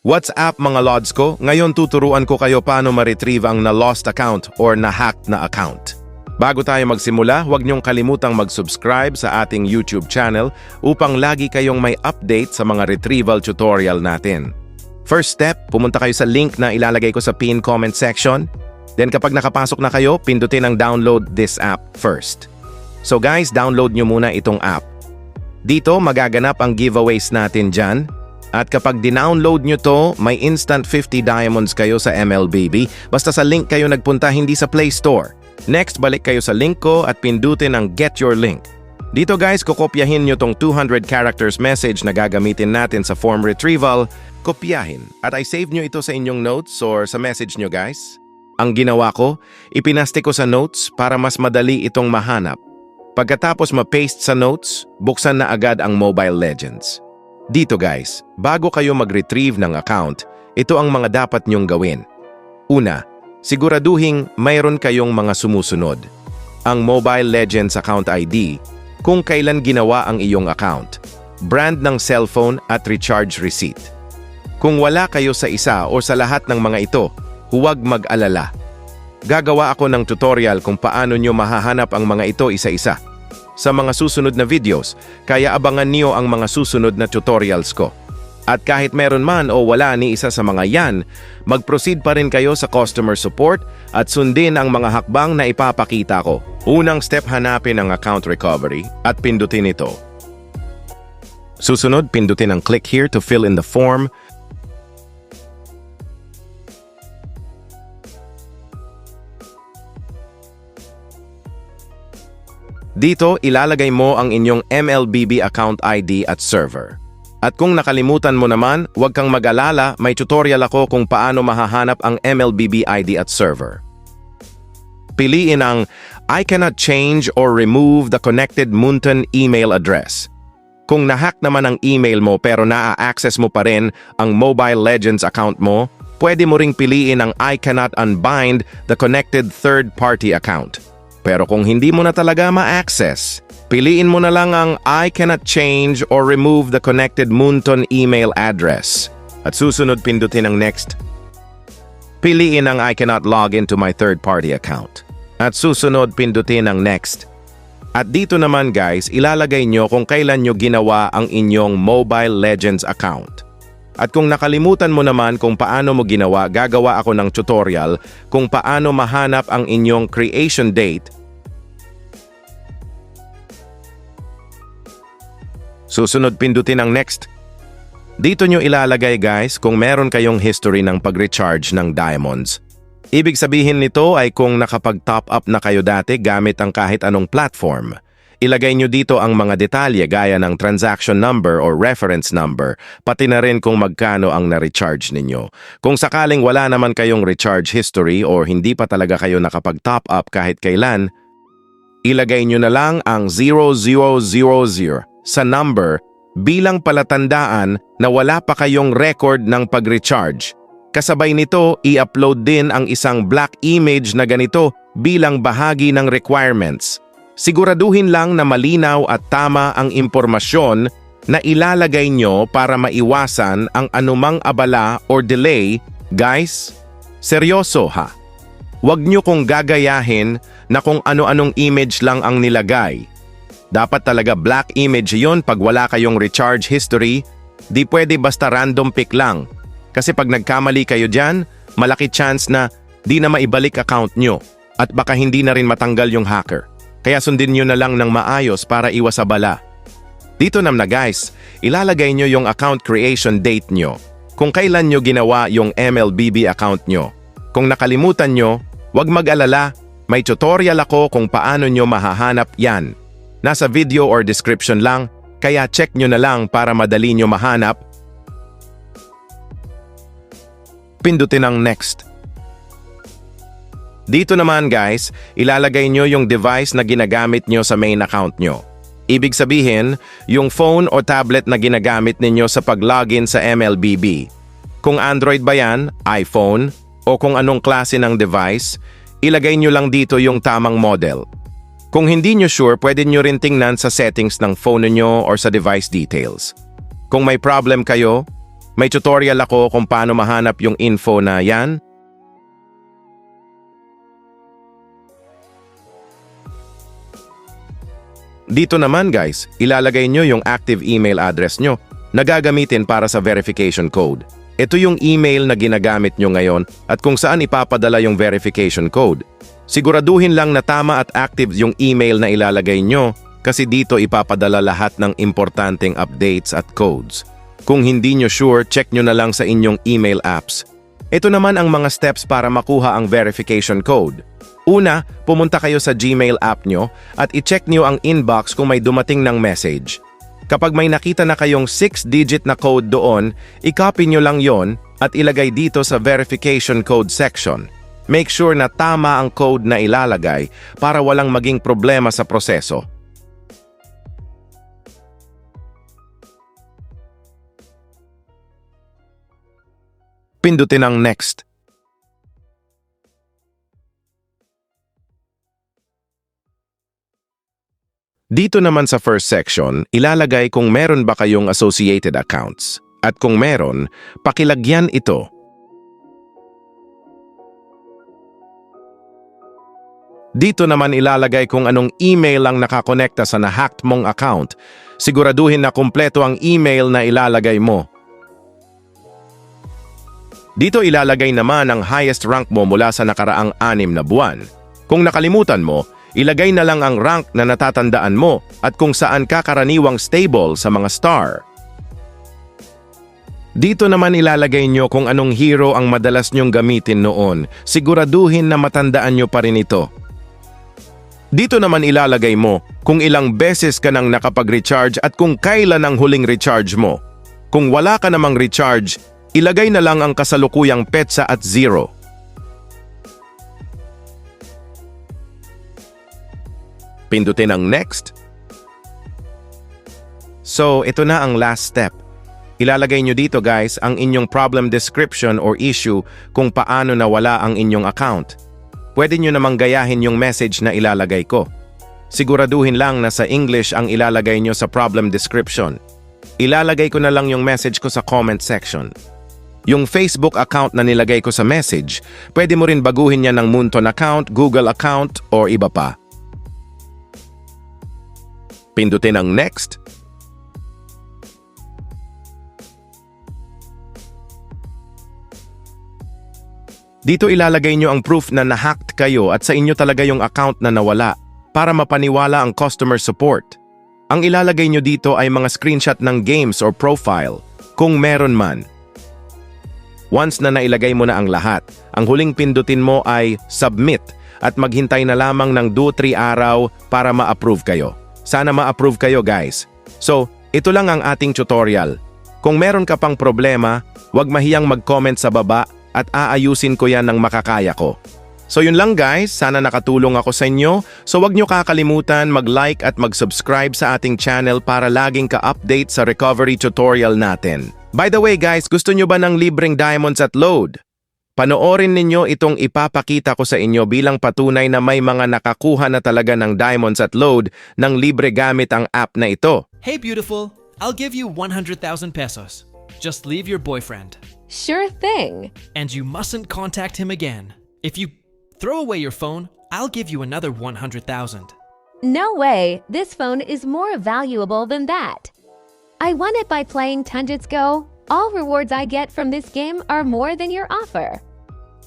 What's up mga lods ko? Ngayon tuturuan ko kayo paano ma-retrieve ang na-lost account or na-hacked na account. Bago tayo magsimula, huwag niyong kalimutang mag-subscribe sa ating YouTube channel upang lagi kayong may update sa mga retrieval tutorial natin. First step, pumunta kayo sa link na ilalagay ko sa pin comment section. Then kapag nakapasok na kayo, pindutin ang download this app first. So guys, download nyo muna itong app. Dito magaganap ang giveaways natin dyan. At kapag dinownload nyo to, may instant 50 diamonds kayo sa MLBB basta sa link kayo nagpunta hindi sa Play Store. Next, balik kayo sa link ko at pindutin ang Get Your Link. Dito guys, kukopyahin nyo tong 200 characters message na gagamitin natin sa form retrieval. Kopyahin. At I save nyo ito sa inyong notes or sa message nyo guys. Ang ginawa ko, ipinaste ko sa notes para mas madali itong mahanap. Pagkatapos ma-paste sa notes, buksan na agad ang Mobile Legends. Dito guys, bago kayo mag-retrieve ng account, ito ang mga dapat nyong gawin. Una, siguraduhing mayroon kayong mga sumusunod. Ang Mobile Legends account ID, kung kailan ginawa ang iyong account, brand ng cellphone at recharge receipt. Kung wala kayo sa isa o sa lahat ng mga ito, huwag mag-alala. Gagawa ako ng tutorial kung paano nyo mahahanap ang mga ito isa-isa sa mga susunod na videos, kaya abangan niyo ang mga susunod na tutorials ko. At kahit meron man o wala ni isa sa mga yan, mag-proceed pa rin kayo sa customer support at sundin ang mga hakbang na ipapakita ko. Unang step hanapin ang account recovery at pindutin ito. Susunod, pindutin ang click here to fill in the form Dito, ilalagay mo ang inyong MLBB account ID at server. At kung nakalimutan mo naman, huwag kang mag-alala, may tutorial ako kung paano mahahanap ang MLBB ID at server. Piliin ang I cannot change or remove the connected Munton email address. Kung nahack naman ang email mo pero naa-access mo pa rin ang Mobile Legends account mo, pwede mo ring piliin ang I cannot unbind the connected third-party account. Pero kung hindi mo na talaga ma-access, piliin mo na lang ang I cannot change or remove the connected Munton email address. At susunod pindutin ang next. Piliin ang I cannot log into my third-party account. At susunod pindutin ang next. At dito naman guys, ilalagay nyo kung kailan nyo ginawa ang inyong Mobile Legends account. At kung nakalimutan mo naman kung paano mo ginawa, gagawa ako ng tutorial kung paano mahanap ang inyong creation date. Susunod pindutin ang next. Dito nyo ilalagay guys kung meron kayong history ng pag-recharge ng diamonds. Ibig sabihin nito ay kung nakapag-top up na kayo dati gamit ang kahit anong platform. Ilagay nyo dito ang mga detalye gaya ng transaction number or reference number, pati na rin kung magkano ang na-recharge ninyo. Kung sakaling wala naman kayong recharge history or hindi pa talaga kayo nakapag-top up kahit kailan, ilagay nyo na lang ang 0000 sa number bilang palatandaan na wala pa kayong record ng pag-recharge. Kasabay nito, i-upload din ang isang black image na ganito bilang bahagi ng requirements. Siguraduhin lang na malinaw at tama ang impormasyon na ilalagay nyo para maiwasan ang anumang abala or delay. Guys, seryoso ha. Huwag nyo kong gagayahin na kung ano-anong image lang ang nilagay. Dapat talaga black image yon pag wala kayong recharge history, di pwede basta random pick lang. Kasi pag nagkamali kayo dyan, malaki chance na di na maibalik account nyo at baka hindi na rin matanggal yung hacker. Kaya sundin nyo na lang ng maayos para iwas sa bala. Dito nam na guys, ilalagay nyo yung account creation date nyo. Kung kailan nyo ginawa yung MLBB account nyo. Kung nakalimutan nyo, huwag mag-alala, may tutorial ako kung paano nyo mahahanap yan. Nasa video or description lang, kaya check nyo na lang para madali nyo mahanap. Pindutin ang next. Dito naman guys, ilalagay nyo yung device na ginagamit nyo sa main account nyo. Ibig sabihin, yung phone o tablet na ginagamit ninyo sa pag-login sa MLBB. Kung Android ba yan, iPhone, o kung anong klase ng device, ilagay nyo lang dito yung tamang model. Kung hindi nyo sure, pwede nyo rin tingnan sa settings ng phone nyo or sa device details. Kung may problem kayo, May tutorial ako kung paano mahanap yung info na yan. Dito naman guys, ilalagay nyo yung active email address nyo na gagamitin para sa verification code. Ito yung email na ginagamit nyo ngayon at kung saan ipapadala yung verification code. Siguraduhin lang na tama at active yung email na ilalagay nyo kasi dito ipapadala lahat ng importanteng updates at codes. Kung hindi nyo sure, check nyo na lang sa inyong email apps. Ito naman ang mga steps para makuha ang verification code. Una, pumunta kayo sa Gmail app nyo at i-check nyo ang inbox kung may dumating ng message. Kapag may nakita na kayong 6-digit na code doon, i-copy nyo lang yon at ilagay dito sa verification code section. Make sure na tama ang code na ilalagay para walang maging problema sa proseso. Pindutin ang Next. Dito naman sa first section, ilalagay kung meron ba kayong associated accounts. At kung meron, pakilagyan ito. Dito naman ilalagay kung anong email ang nakakonekta sa na-hacked mong account. Siguraduhin na kumpleto ang email na ilalagay mo. Dito ilalagay naman ang highest rank mo mula sa nakaraang anim na buwan. Kung nakalimutan mo, ilagay na lang ang rank na natatandaan mo at kung saan ka karaniwang stable sa mga star. Dito naman ilalagay nyo kung anong hero ang madalas nyong gamitin noon. Siguraduhin na matandaan nyo pa rin ito. Dito naman ilalagay mo kung ilang beses ka nang nakapag-recharge at kung kailan ang huling recharge mo. Kung wala ka namang recharge, ilagay na lang ang kasalukuyang petsa at zero. Pindutin ang next. So, ito na ang last step. Ilalagay nyo dito guys ang inyong problem description or issue kung paano nawala ang inyong account. Pwede nyo namang gayahin yung message na ilalagay ko. Siguraduhin lang na sa English ang ilalagay nyo sa problem description. Ilalagay ko na lang yung message ko sa comment section. Yung Facebook account na nilagay ko sa message, pwede mo rin baguhin yan ng Munton account, Google account, or iba pa. Pindutin ang Next. Dito ilalagay nyo ang proof na nahacked kayo at sa inyo talaga yung account na nawala para mapaniwala ang customer support. Ang ilalagay nyo dito ay mga screenshot ng games or profile, kung meron man. Once na nailagay mo na ang lahat, ang huling pindutin mo ay Submit at maghintay na lamang ng 2-3 araw para ma-approve kayo. Sana ma-approve kayo guys. So, ito lang ang ating tutorial. Kung meron ka pang problema, huwag mahiyang mag-comment sa baba at aayusin ko yan ng makakaya ko. So yun lang guys, sana nakatulong ako sa inyo. So wag nyo kakalimutan mag-like at mag-subscribe sa ating channel para laging ka-update sa recovery tutorial natin. By the way guys, gusto nyo ba ng libreng diamonds at load? Panoorin ninyo itong ipapakita ko sa inyo bilang patunay na may mga nakakuha na talaga ng diamonds at load ng libre gamit ang app na ito. Hey, beautiful. I'll give you 100,000 pesos. Just leave your boyfriend. Sure thing. And you mustn't contact him again. If you throw away your phone, I'll give you another 100,000. No way. This phone is more valuable than that. I won it by playing Tundits Go. All rewards I get from this game are more than your offer.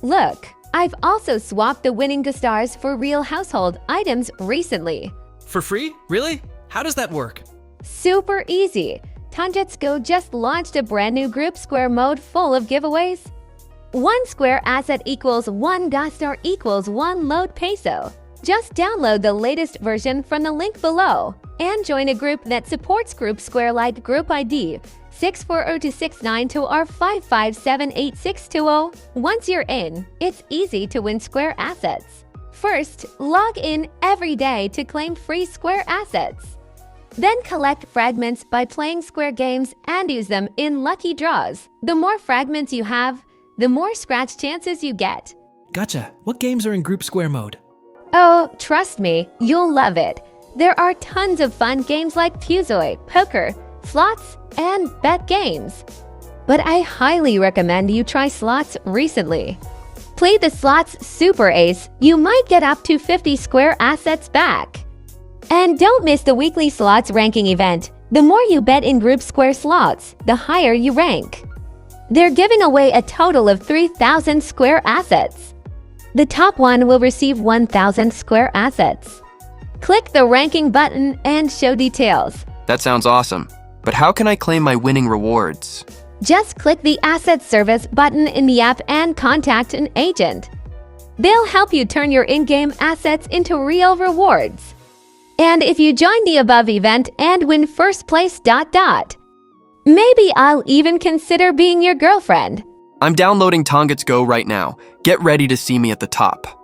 Look, I've also swapped the winning Gustars for real household items recently. For free? Really? How does that work? Super easy. Tundits Go just launched a brand new group square mode full of giveaways. One square asset equals one Gastar equals one load peso. Just download the latest version from the link below and join a group that supports Group Square Light Group ID 640-269-2R5578-620. Once you're in, it's easy to win Square assets. First, log in every day to claim free Square assets. Then collect fragments by playing Square games and use them in lucky draws. The more fragments you have, the more scratch chances you get. Gotcha. What games are in group square mode? Oh, trust me, you'll love it. There are tons of fun games like Fusoy, Poker, Slots, and Bet games. but I highly recommend you try slots recently. Play the slots Super Ace, you might get up to 50 square assets back. And don't miss the weekly slots ranking event. The more you bet in group square slots, the higher you rank. They're giving away a total of 3,000 square assets. The top one will receive 1,000 square assets. Click the ranking button and show details. That sounds awesome. But how can I claim my winning rewards? Just click the Asset Service button in the app and contact an agent. They'll help you turn your in-game assets into real rewards. And if you join the above event and win first place dot dot, maybe I'll even consider being your girlfriend. I'm downloading Tongats Go right now. Get ready to see me at the top.